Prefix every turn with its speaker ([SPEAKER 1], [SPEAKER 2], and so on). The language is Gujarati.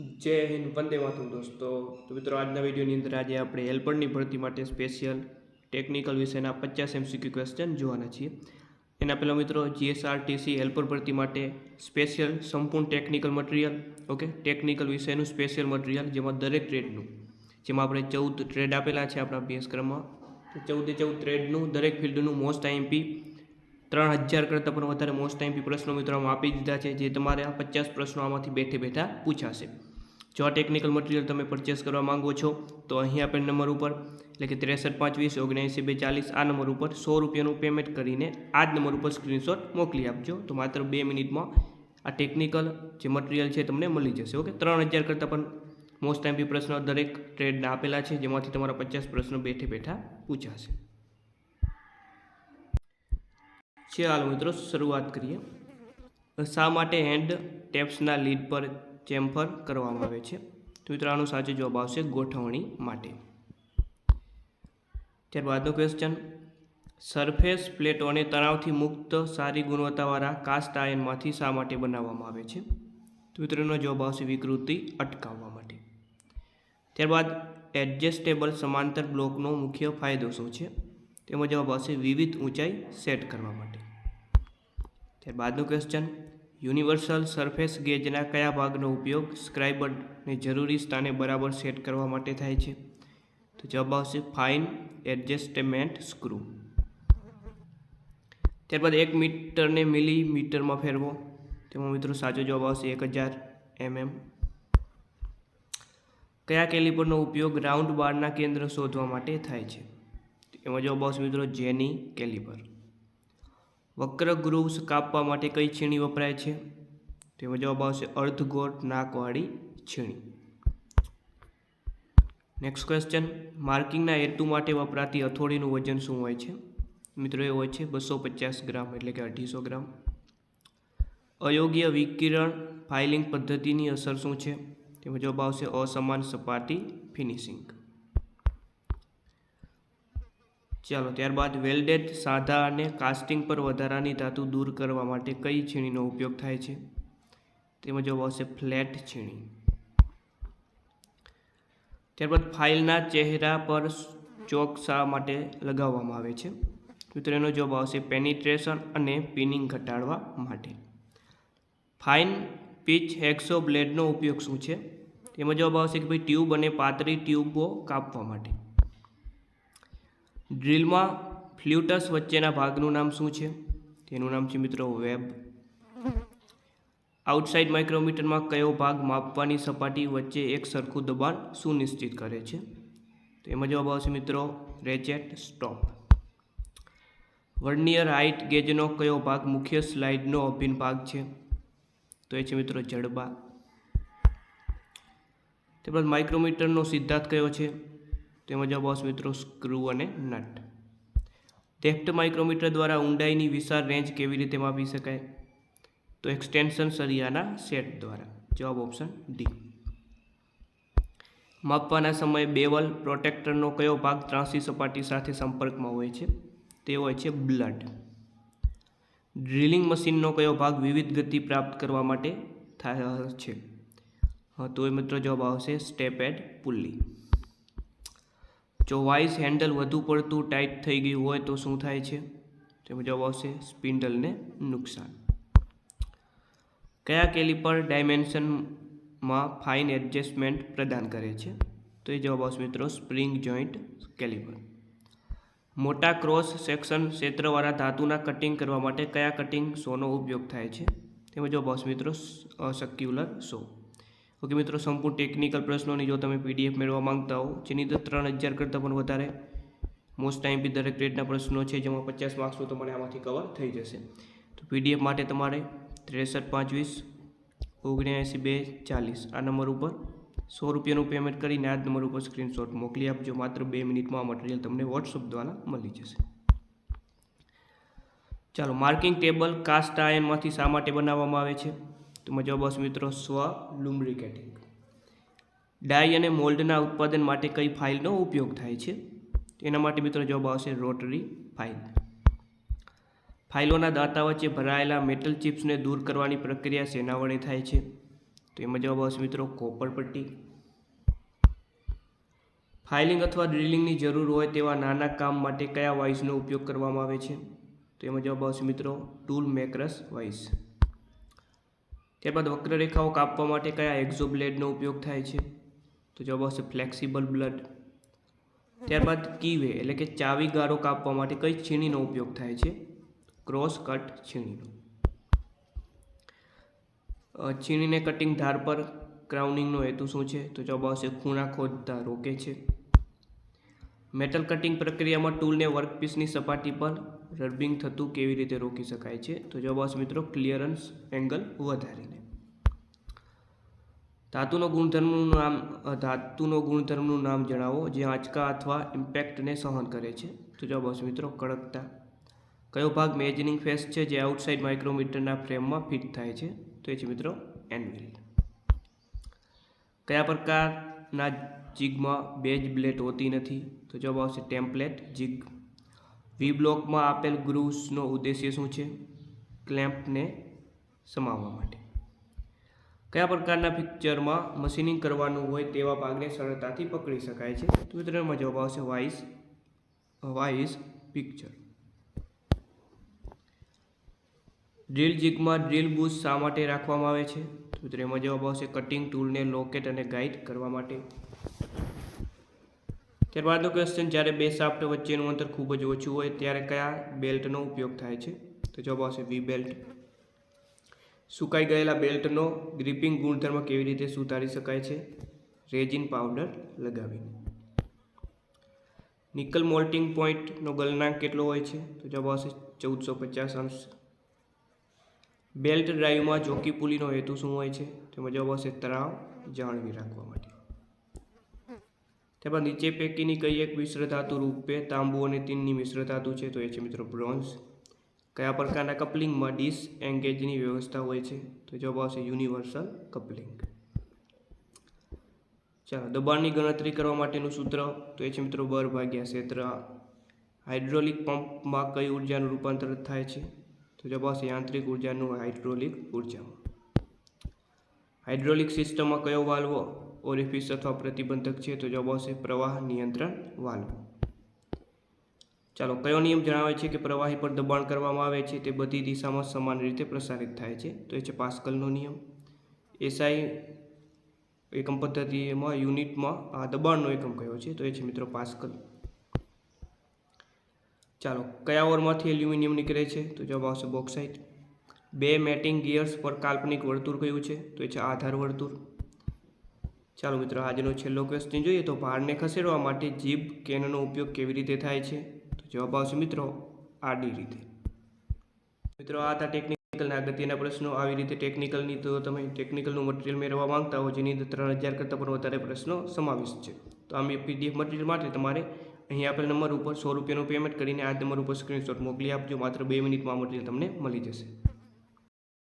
[SPEAKER 1] જય હિન્દ, વંદે માતરમ દોસ્તો. તો મિત્રો, આજના વિડીયોની અંદર આજે આપણે હેલ્પરની ભરતી માટે સ્પેશિયલ ટેકનિકલ વિષયના પચાસ એમસીક્યુ ક્વેશ્ચન જોવાના છીએ. એના પહેલાં મિત્રો જીએસઆરટીસી હેલ્પર ભરતી માટે સ્પેશિયલ સંપૂર્ણ ટેકનિકલ મટીરિયલ ઓકે ટેકનિકલ વિષયનું સ્પેશિયલ મટીરિયલ જેમાં દરેક ટ્રેડનું જેમાં આપણે ચૌદ ટ્રેડ આપેલા છે આપણા અભ્યાસક્રમમાં. ચૌદે ચૌદ ટ્રેડનું દરેક ફિલ્ડનું મોસ્ટ આઈએમપી ત્રણ હજાર કરતાં પણ વધારે મોસ્ટ આઈએમપી પ્રશ્નો મિત્રો આપી દીધા છે, જે તમારે આ પચાસ પ્રશ્નો આમાંથી બેઠે બેઠા પૂછાશે. જો આ ટેકનિકલ મટીરિયલ તમે પરચેસ કરવા માંગો છો, તો અહીં આપેલ નંબર ઉપર, એટલે કે ત્રેસઠ પાંચ વીસ ઓગણએંસી બે ચાલીસ આ નંબર ઉપર સો રૂપિયાનું પેમેન્ટ કરીને આ જ નંબર ઉપર સ્ક્રીનશોટ મોકલી આપજો. તો માત્ર બે મિનિટમાં આ ટેકનિકલ જે મટીરિયલ છે તમને મળી જશે, ઓકે? ત્રણ હજાર કરતાં પણ મોસ્ટ ટાઈમ બી પ્રશ્નો દરેક ટ્રેડના આપેલા છે, જેમાંથી તમારા પચાસ પ્રશ્નો બેઠે બેઠા પૂછાશે. ચાલો મિત્રો, શરૂઆત કરીએ. શા માટે હેન્ડ ટેપ્સના લીડ પર ચેમ્ફર કરવામાં આવે છે. તો મિત્રો, આનો સાચો જવાબ આવશે ગોઠવણી માટે. ત્યારબાદનો ક્વેશ્ચન સરફેસ પ્લેટોને તણાવથી મુક્ત સારી ગુણવત્તાવાળા કાસ્ટ આયનમાંથી શા માટે બનાવવામાં આવે છે? તો મિત્રોનો જવાબ આવશે વિકૃતિ અટકાવવા માટે. ત્યારબાદ, એડજસ્ટેબલ સમાંતર બ્લોકનો મુખ્ય ફાયદો શું છે? તેમાં જવાબ આવશે વિવિધ ઊંચાઈ સેટ કરવા માટે. ત્યારબાદનું ક્વેશ્ચન યુનિવર્સલ સરફેસ ગેજના કયા ભાગનો ઉપયોગ સ્ક્રાઇબરને જરૂરી સ્થાને બરાબર સેટ કરવા માટે થાય છે? તો જવાબ આવશે ફાઇન એડજસ્ટમેન્ટ સ્ક્રૂ. ત્યારબાદ એક મીટરને મિલીમીટરમાં ફેરવો. તેમાં મિત્રો સાચો જવાબ આવશે એક હજાર એમએમ. કયા કેલિપરનો ઉપયોગ રાઉન્ડ બારના કેન્દ્ર શોધવા માટે થાય છે? એમાં જવાબ આવશે મિત્રો જેની કેલિપર. વક્ર ગ્રુવ્સ કાપવા માટે કઈ છીણી વપરાય છે? તેમાં જવાબ આવશે અર્ધગોટ નાકવાળી છીણી. નેક્સ્ટ ક્વેશ્ચન માર્કિંગના હેતુ માટે વપરાતી હથોડીનું વજન શું હોય છે? મિત્રો, એ હોય છે બસો પચાસ ગ્રામ, એટલે કે અઢીસો ગ્રામ. અયોગ્ય વિકિરણ ફાઇલિંગ પદ્ધતિની અસર શું છે? તેમાં જવાબ આવશે અસમાન સપાટી ફિનિશિંગ. ચાલો, ત્યારબાદ વેલ્ડેડ સાદા અને કાસ્ટિંગ પર વધારાની ધાતુ દૂર કરવા માટે કઈ છીણીનો ઉપયોગ થાય છે? તેમાં જવાબ આવશે ફ્લેટ છીણી. ત્યારબાદ ફાઇલના ચહેરા પર ચોક શા માટે લગાવવામાં આવે છે? મિત્રો, એનો જવાબ આવશે પેનિટ્રેશન અને પિનિંગ ઘટાડવા માટે. ફાઇન પીચ હેક્સો બ્લેડનો ઉપયોગ શું છે? તેમાં જવાબ આવશે કે ભાઈ ટ્યુબ અને પાતળી ટ્યુબો કાપવા માટે. ડ્રીલમાં ફ્લ્યુટસ વચ્ચેના ભાગનું નામ શું છે? તેનું નામ છે મિત્રો વેબ. આઉટસાઇડ માઇક્રોમીટરમાં કયો ભાગ માપવાની સપાટી વચ્ચે એક સરખું દબાણ સુનિશ્ચિત કરે છે? તો એમાં જવાબ આવશે મિત્રો રેચેટ સ્ટોપ. વર્નિયર હાઇટ ગેજનો કયો ભાગ મુખ્ય સ્લાઇડનો અભિન્ન ભાગ છે? તો એ છે મિત્રો જડબા. તેમજ માઇક્રોમીટરનો સિદ્ધાંત કયો છે? તેમાં જવાબ આવશે મિત્રો સ્ક્રૂ અને નટ. ડેપ્ટ માઇક્રોમીટર દ્વારા ઊંડાઈની વિશાળ રેન્જ કેવી રીતે માપી શકાય? તો એક્સટેન્શન સરિયાના સેટ દ્વારા. જવાબ ઓપ્શન ડી માપવાના સમયે બેવલ પ્રોટેક્ટરનો કયો ભાગ ત્રાંસી સપાટી સાથે સંપર્કમાં હોય છે? તે હોય છે બ્લડ ડ્રિલિંગ મશીનનો કયો ભાગ વિવિધ ગતિ પ્રાપ્ત કરવા માટે થાય છે? તો એ મિત્રો જવાબ આવશે સ્ટેપ એડ પુલ્લી જો વાઇસ હેન્ડલ વધુ પડતું ટાઈટ થઈ ગયું હોય તો શું થાય છે? તેમાં જવાબ આવશે સ્પિન્ડલને નુકસાન. કયા કેલિપર ડાયમેન્શનમાં ફાઇન એડજસ્ટમેન્ટ પ્રદાન કરે છે? તો એ જવાબ આવશે મિત્રો સ્પ્રિંગ જોઈન્ટ કેલિપર. મોટા ક્રોસ સેક્શન ક્ષેત્રવાળા ધાતુના કટિંગ કરવા માટે કયા કટિંગ શોનો ઉપયોગ થાય છે? તેમાં જવાબ આવશે મિત્રો સર્ક્યુલર શો ઓકે મિત્રો, સંપૂર્ણ ટેકનિકલ પ્રશ્નોની જો તમે પીડીએફ મેળવવા માંગતા હો, જેની અંદર ત્રણ હજાર કરતાં પણ વધારે મોસ્ટ ટાઈમ બી દરેક ગ્રેડના પ્રશ્નો છે, જેમાં પચાસ માર્ક્સનું તમારે આમાંથી કવર થઈ જશે. તો પીડીએફ માટે તમારે ત્રેસઠ પાંચ વીસ ઓગણએંસી બે, ચાલીસ, આ નંબર ઉપર સો રૂપિયાનું પેમેન્ટ કરીને આ નંબર ઉપર સ્ક્રીનશોટ મોકલી આપજો. માત્ર બે મિનિટમાં આ મટીરિયલ તમને વોટ્સઅપ દ્વારા મળી જશે. ચાલો માર્કિંગ ટેબલ કાસ્ટ આયનમાંથી શા માટે બનાવવામાં આવે છે? તો જવાબ આવશે મિત્રો, સ્વ લુમ્બ્રિકેટિંગ. ડાય અને મોલ્ડના ઉત્પાદન માટે કઈ ફાઇલનો ઉપયોગ થાય છે? એના માટે મિત્રો જવાબ આવશે રોટરી ફાઇલ. ફાઇલોના દાંતા વચ્ચે ભરાયેલા મેટલ ચિપ્સને દૂર કરવાની પ્રક્રિયા સેના વડે થાય છે? તો એમાં જવાબ આવશે મિત્રો કોપર પટ્ટી. ફાઇલિંગ અથવા ડ્રિલિંગની જરૂર હોય તેવા નાના કામ માટે કયા વાઇસનો ઉપયોગ કરવામાં આવે છે? તો એમાં જવાબ આવશે મિત્રો ટૂલ મેકરસ વાઇસ. ત્યારબાદ વક્રરેખાઓ કાપવા માટે કયા એક્ઝો બ્લેડનો ઉપયોગ થાય છે? તો જવાબ આવશે ફ્લેક્સિબલ બ્લડ ત્યારબાદ કીવે, એટલે કે ચાવી ગારો કાપવા માટે કઈ છીણીનો ઉપયોગ થાય છે? ક્રોસ કટ છીણીનો. છીણીને કટિંગ ધાર પર ક્રાઉનિંગનો હેતુ શું છે? તો જવાબ આવશે ખૂણા ખોદતા રોકે છે? મેટલ કટિંગ પ્રક્રિયામાં ટૂલને વર્કપીસની સપાટી પર રબિંગ થતું કેવી રીતે રોકી શકાય છે? તો જવાબ આવશે મિત્રો ક્લિયરન્સ એંગલ વધારીને ધાતુનો ગુણધર્મનું નામ ધાતુનો ગુણધર્મનું નામ જણાવો, જે આંચકા અથવા ઇમ્પેક્ટને સહન કરે છે. તો જવાબ આવશે મિત્રો, કડકતા. કયો ભાગ મેજનિંગ ફેસ છે, જે આઉટસાઇડ માઇક્રોમીટરના ફ્રેમમાં ફિટ થાય છે? તો એ છે મિત્રો એનવિલ કયા પ્રકારના જીગમાં બેજ બ્લેટ હોતી નથી? તો જવાબ આવશે ટેમ્પલેટ જીગ. વી બ્લોકમાં આપેલ ગ્રુવ્સનો ઉદ્દેશ્ય શું છે? ક્લેમ્પને સમાવવા માટે. કયા પ્રકારના પિક્ચરમાં મશીનિંગ કરવાનું હોય તેવા ભાગને સરળતાથી પકડી શકાય છે? તો મિત્રોમાં જવાબ આવશે વાઇસ વાઇસ પિક્ચર. ડ્રીલ જીગમાં ડ્રીલ બુશ શા માટે રાખવામાં આવે છે? તો મિત્રો જવાબ આવશે કટિંગ ટૂલને લોકેટ અને ગાઈડ કરવા માટે. ત્યારબાદનો ક્વેશ્ચન, જ્યારે બે શાફ્ટ વચ્ચેનું અંતર ખૂબ જ ઓછું હોય, ત્યારે કયા બેલ્ટનો ઉપયોગ થાય છે? તો જવાબ આવશે વી બેલ્ટ. સુકાઈ ગયેલા બેલ્ટનો ગ્રીપિંગ ગુણધર્મ કેવી રીતે સુધારી શકાય છે? રેજિન પાવડર લગાવીને. નિકલ મોલ્ટિંગ પોઈન્ટનો ગલનાંક કેટલો હોય છે? તો જવાબ આવશે ચૌદસો પચાસ અંશ. બેલ્ટ ડ્રાઈવમાં ચોકી પુલીનો હેતુ શું હોય છે? તેમાં જવાબ આવશે તણાવ જાળવી રાખવા માટે. ત્યારબાદ નીચે પૈકીની કઈ એક મિશ્ર ધાતુ રૂપે તાંબુ અને તીનની મિશ્ર ધાતુ છે? તો એ છે મિત્રો બ્રોન્ઝ. કયા પ્રકારના કપલિંગમાં ડિસ એન્ગેજની વ્યવસ્થા હોય છે? તો જવાબ આવશે યુનિવર્સલ કપલિંગ. ચાલો, દબાણની ગણતરી કરવા માટેનું સૂત્ર. તો એ છે મિત્રો બર ભાગ્યા ક્ષેત્ર. હાઇડ્રોલિક પંપમાં કઈ ઉર્જાનું રૂપાંતર થાય છે? તો જવાબ આવશે યાંત્રિક ઉર્જાનું હાઇડ્રોલિક ઉર્જામાં. હાઇડ્રોલિક સિસ્ટમમાં કયો વાલ્વ ઓરિફિસ અથવા પ્રતિબંધક છે? તો જવાબ આવશે પ્રવાહ નિયંત્રણ વાલ્વ. ચાલો, કયો નિયમ જણાવે છે કે પ્રવાહી પર દબાણ કરવામાં આવે છે તે બધી દિશામાં સમાન રીતે પ્રસારિત થાય છે? તો એ છે પાસ્કલનો નિયમ. એસઆઈ એકમ પદ્ધતિમાં, યુનિટમાં આ દબાણનો એકમ કયો છે? તો એ છે મિત્રો પાસ્કલ. ચાલો, કયા ઓરમાંથી એલ્યુમિનિયમ નીકળે છે? તો જવાબ આવશે બોક્સાઇટ. બે મેટિંગ ગિયર્સ પર કાલ્પનિક વર્તુળ કયું છે? તો એ છે આધાર વર્તુળ. ચાલો મિત્રો, આજનો છેલ્લો ક્વેશ્ચન જોઈએ તો ભારને ખસેડવા માટે જીભ કેનનો ઉપયોગ કેવી રીતે થાય છે? જવાબ આવશે મિત્રો આડી રીતે. મિત્રો, આ હતા ટેકનિકલના અગત્યના પ્રશ્નો. આવી રીતે ટેકનિકલની તો તમે ટેકનિકલનું મટીરિયલ મેળવવા માંગતા હો, જેની અંદર ત્રણ હજાર કરતાં પણ વધારે પ્રશ્નો સમાવિષ્ટ છે. તો આમ પીડીએફ મટીરિયલ માટે તમારે અહીં આપેલ નંબર ઉપર સો રૂપિયાનું પેમેન્ટ કરીને આ નંબર ઉપર સ્ક્રીનશોટ મોકલી આપજો. માત્ર બે મિનિટમાં મટીરિયલ તમને મળી જશે.